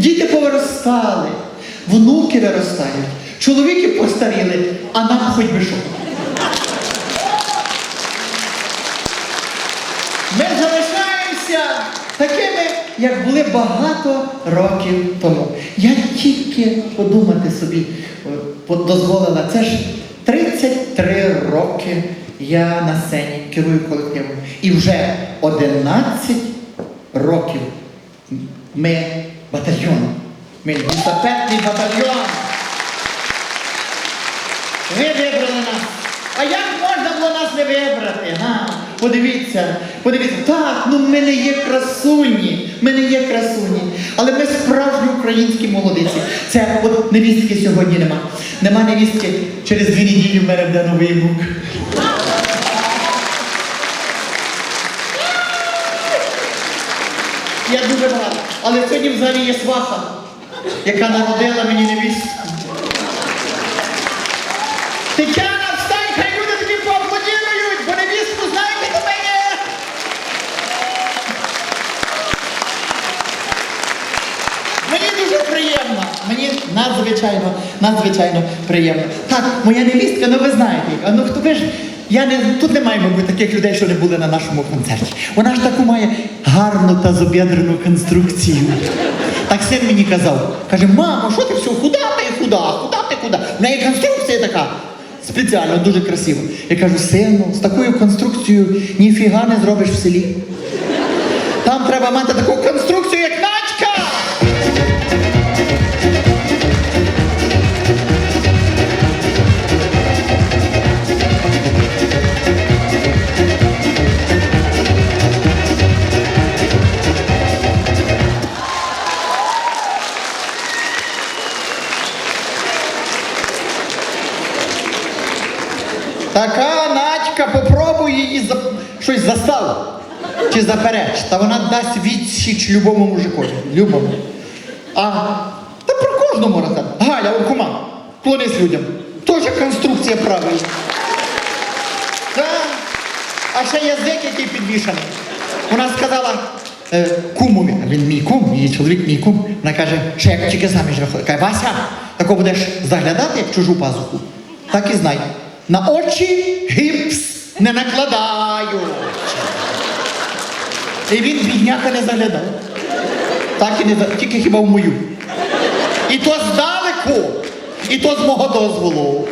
Діти повиростали, внуки виростають, чоловіки постаріли, а нам хоч би що. Ми залишаємося такими, як були багато років тому. Я тільки подумати собі дозволила. Це ж 33 роки я на сцені керую колективом. І вже 11 років ми батальйон. Ми лісапетний батальйон. Ви вибрали нас. А як можна було нас не вибрати? Га? Подивіться, подивіться, так, ну ми не є красуні, ми не є красуні, але ми справжні українські молодиці. Це от невістки сьогодні нема. Нема невістки, через дві неділі в мене буде новий внук. Я дуже рада. Але сьогодні в залі є сваха, яка народила мені невістку. Тетяна, встань, хай люди тобі поаплодірують, бо невістку знаєте до мене. Мені дуже приємно. Мені надзвичайно, надзвичайно приємно. Так, моя невістка, ну ви знаєте, ну хто ви ж. Я не тут немає, мабуть, таких людей, що не були на нашому концерті. Вона ж таку має гарну та зоб'ядрену конструкцію. Так син мені казав, каже, мамо, що ти все, худа ти худа, худа ти худа. В неї конструкція така. Спеціально, дуже красиво. Я кажу, сину, з такою конструкцією ніфіга не зробиш в селі. Там треба мати таку конструкцію, Така начка, попробуй її за... щось застав. Чи запереч, та вона дасть відсіч любому мужикові. Любому. А та про кожному разом. Галя, о, кума, клонись людям. Теж конструкція правильна. Та, а ще язик, який підвішаний. Вона сказала е, кумові, він мій кум, її чоловік мій кум. Вона каже, що як тільки заміж виходить. Каже, Вася, тако будеш заглядати, як чужу пазуху. Так і знай. На очі гіпс не накладаю. І він бідняка не заглядав. Так і не тільки хіба в мою. І то здалеку, і то з мого дозволу.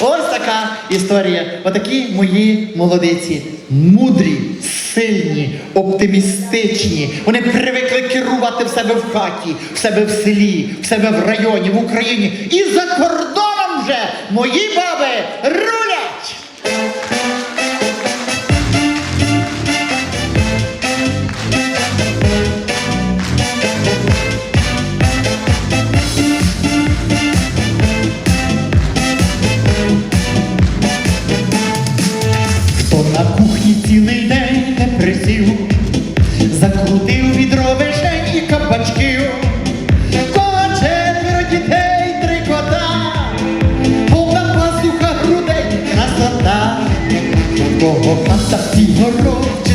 Ось така історія. Отакі мої молодиці. Мудрі, сильні, оптимістичні. Вони привикли керувати в себе в хаті, в себе в селі, в себе в районі, в Україні. І за кордоном вже мої баби рулять. Кого хата горох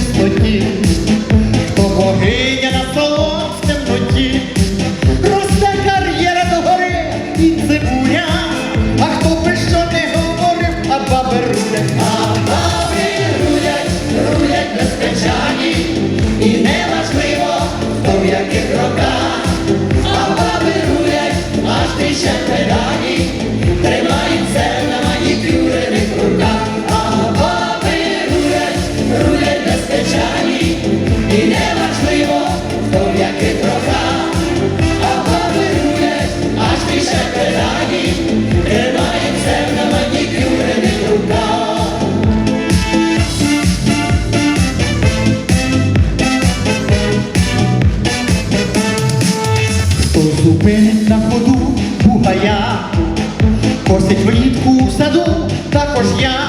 саду, також я,